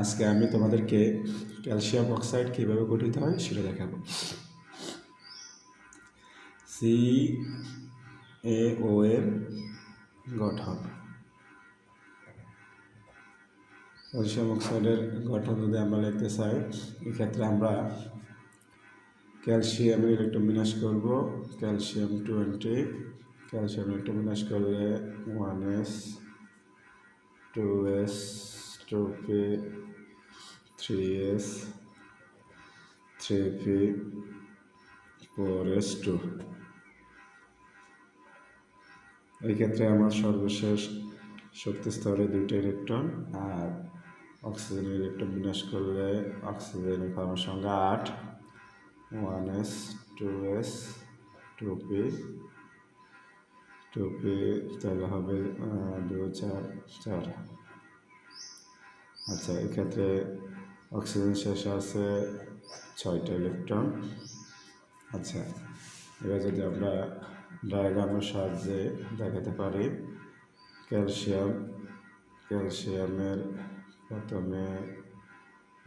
আজকে আমি তোমাদেরকে ক্যালসিয়াম অক্সাইড কীভাবে গঠিত হয় সেটা দেখাবো। সি এ ও এর গঠন। ক্যালসিয়াম অক্সাইডের গঠন যদি আমরা লিখতে চাই, এক্ষেত্রে আমরা ক্যালসিয়ামের ইলেকট্রন বিনাশ করব। ক্যালসিয়াম টোয়েন্টি, ক্যালসিয়াম ইলেকট্রন বিনাশ করলে one s two s two p three s three p four s two এই ক্ষেত্রে আমার সর্বশেষ শক্তি স্তরে দুইটা ইলেকট্রন আর অক্সিজেনের ইলেকট্রন বিনাশ করলে অক্সিজেনের পারমাণবিক সংখ্যা আট। One s two s two p two p তাহলে হবে দু চার চার। আচ্ছা এক্ষেত্রে অক্সিজেন শেষে আছে ছয়টা ইলেকট্রন। আচ্ছা এবার যদি আমরা ডায়াগ্রামের সাহায্যে দেখাতে পারি, ক্যালসিয়াম, ক্যালসিয়ামের প্রথমে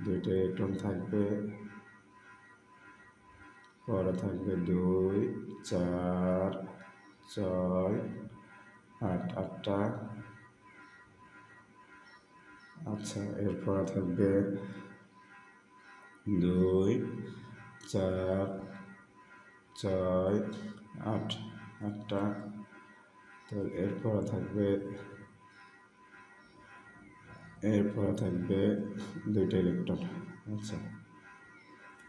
দুইটা ইলেকট্রন থাকবে, পরে থাকবে দুই, চার ছয়, আট, আটটা। আচ্ছা এরপরে থাকবে দুই, চার, ছয়, আট, আটটা। তো এরপরে থাকবে এরপরে থাকবে দুইটা ইলেকট্রন। আচ্ছা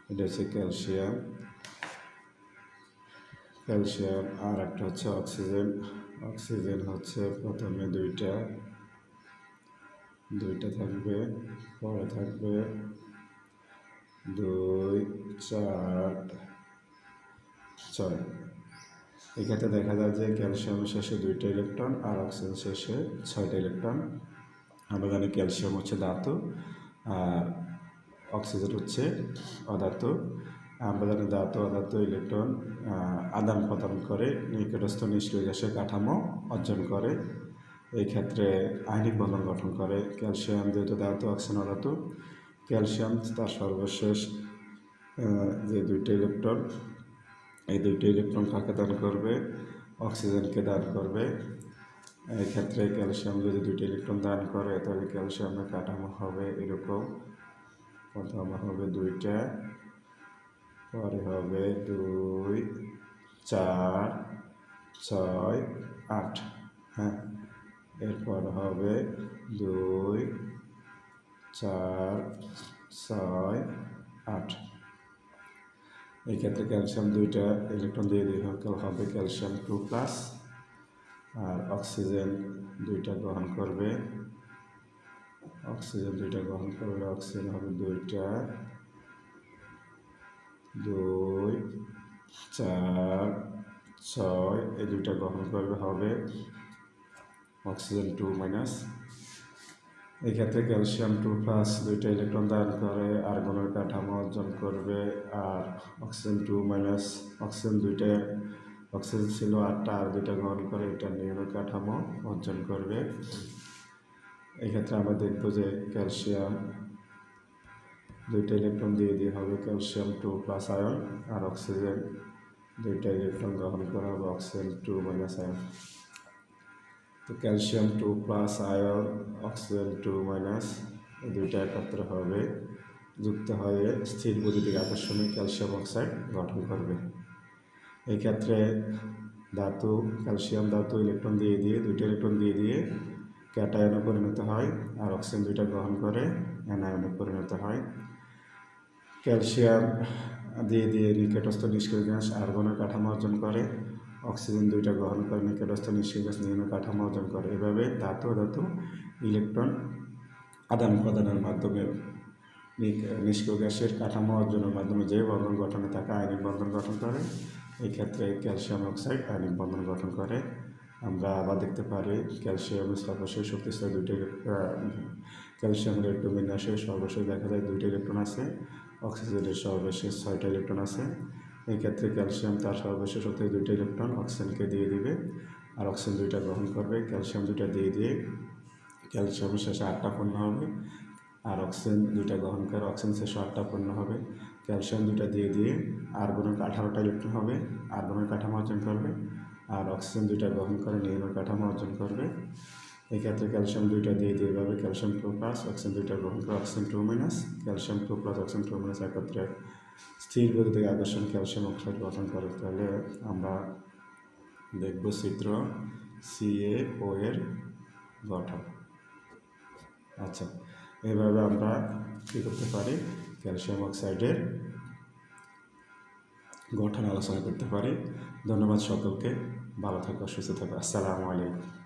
এটা হচ্ছে ক্যালসিয়াম। ক্যালসিয়াম আর একটা হচ্ছে অক্সিজেন। অক্সিজেন হচ্ছে প্রথমে দুইটা। দুইটা থাকবে, পরে থাকবে দুই, চার, ছয়। এক্ষেত্রে দেখা যায় যে ক্যালসিয়ামের শেষে দুইটা ইলেকট্রন আর অক্সিজেন শেষে ছয়টা ইলেকট্রন। আমরা জানি ক্যালসিয়াম হচ্ছে ধাতু আর অক্সিজেন হচ্ছে অধাতু। জানি ধাতু অধাতু ইলেকট্রন আদান প্রদান করে নিকটস্থ নিষ্ক্রিয় গ্যাসের কাঠামো অর্জন করে। এই ক্ষেত্রে আয়নিক বন্ধন গঠন করে। ক্যালসিয়াম যেহেতু ধাতু অক্সিজেন অধাতু, ক্যালসিয়াম তার সর্বশেষ যে দুইটা ইলেকট্রন, এই দুইটা ইলেকট্রন কাকে দান করবে? অক্সিজেনকে দান করবে। এই ক্ষেত্রে ক্যালসিয়াম যদি দুইটা ইলেকট্রন দান করে, তাহলে ক্যালসিয়ামের কাঠামো হবে এরকম। প্রথম হবে দুইটা। পরে হবে দুই, চার, ছয়, আট হ্যাঁ। এরপর হবে দুই, চার, ছয়, আট। এই ক্ষেত্রে ক্যালসিয়াম দুইটা ইলেকট্রন দিয়ে দিয়ে হবে ক্যালসিয়াম টু প্লাস, আর অক্সিজেন দুইটা গ্রহণ করবে। অক্সিজেন দুইটা গ্রহণ করবে অক্সিজেন হবে দুইটা। দুই, চার, ছয়, এই দুইটা গ্রহণ করবে হবে অক্সিজেন টু মাইনাস। এই ক্ষেত্রে ক্যালসিয়াম টু প্লাস দুইটা ইলেকট্রন দান করে আর্গনের কাঠামো অর্জন করবে আর অক্সিজেন টু মাইনাস অক্সিজেন দুইটা, অক্সিজেন ছিল আটটা, আর দুইটা গ্রহণ করে এটা নিয়মের কাঠামো অর্জন করবে। এক্ষেত্রে আমরা দেখব যে ক্যালসিয়াম দুইটা ইলেকট্রন দিয়ে দিয়ে হবে, ক্যালসিয়াম টু প্লাস আয়ন আর অক্সিজেন। দুইটা ইলেকট্রন গ্রহণ করা হবে অক্সিজেন টু মাইনাস আয়ন। তো calcium two plus ion, oxygen two minus এই দুইটা একত্র হবে, যুক্ত হয়ে স্থির বৈদ্যুতিক আকর্ষণে ক্যালসিয়াম অক্সাইড গঠন করবে। এই ক্ষেত্রে ধাতু, ক্যালসিয়াম ধাতু ইলেকট্রন দিয়ে দিয়ে, দুইটা ইলেকট্রন দিয়ে দিয়ে ক্যাটায়নে পরিণত হয় আর অক্সিজেন দুইটা গ্রহণ করে অ্যানায়নে পরিণত হয়। ক্যালসিয়াম দিয়ে দিয়ে নিকটস্থ নিষ্ক্রিয় গ্যাস আর্গনের কাঠামো অর্জন করে। অক্সিজেন দুইটা গ্রহণ করে নিকটস্থ নিষ্ক্রিয় গ্যাস নিয়মের কাঠামো অর্জন করে। এভাবে ধাতু ধাতু, ইলেকট্রন আদান প্রদানের মাধ্যমে নিষ্ক্রিয় গ্যাসের কাঠামো অর্জনের মাধ্যমে যে বন্ধন গঠনে থাকে, আয়নিক বন্ধন গঠন করে। এই ক্ষেত্রে ক্যালসিয়াম অক্সাইড আয়নিক বন্ধন গঠন করে। আমরা আবার দেখতে পারি ক্যালসিয়াম সর্বশেষ শক্তিস্তর দুইটি ক্যালসিয়ামের ইলেকট্রন বিন্যাসে সর্বশেষ দেখা যায় দুইটি ইলেকট্রন আছে। অক্সিজেনের সর্বশেষ ছয়টা ইলেকট্রন আছে। এই ক্ষেত্রে ক্যালসিয়াম তার সর্বশেষ শক্তি দুইটা ইলেকট্রন অক্সিজেনকে দিয়ে দিবে। আর অক্সিজেন দুইটা গ্রহণ করবে, ক্যালসিয়াম দুইটা দিয়ে দিয়ে ক্যালসিয়াম শেষে আটটা পূর্ণ হবে। আর অক্সিজেন দুইটা গ্রহণ করে অক্সিজেন শেষে আটটা পূর্ণ হবে। ক্যালসিয়াম দুইটা দিয়ে দিয়ে আর্গনের আঠারোটা ইলেকট্রন হবে, আর্গনের কাঠামো অর্জন করবে। আর অক্সিজেন দুইটা গ্রহণ করে নিউরনের কাঠামো অর্জন করবে। এই ক্ষেত্রে ক্যালসিয়াম দুইটা দিয়ে দিয়ে এভাবে। ক্যালসিয়াম টু প্লাস অক্সিজেন দুইটা গ্রহণ করে oxygen two minus calcium two plus oxygen two minus একত্রে স্থির গতিতে আকর্ষণ ক্যালসিয়াম অক্সাইড গঠন করে। তাহলে আমরা দেখব চিত্র সিএও এর গঠন। আচ্ছা এইভাবে আমরা কী করতে পারি? ক্যালসিয়াম অক্সাইডের গঠন আলোচনা করতে পারি। ধন্যবাদ সকলকে। ভালো থাকো, সুস্থ থাকো। আসসালামু আলাইকুম।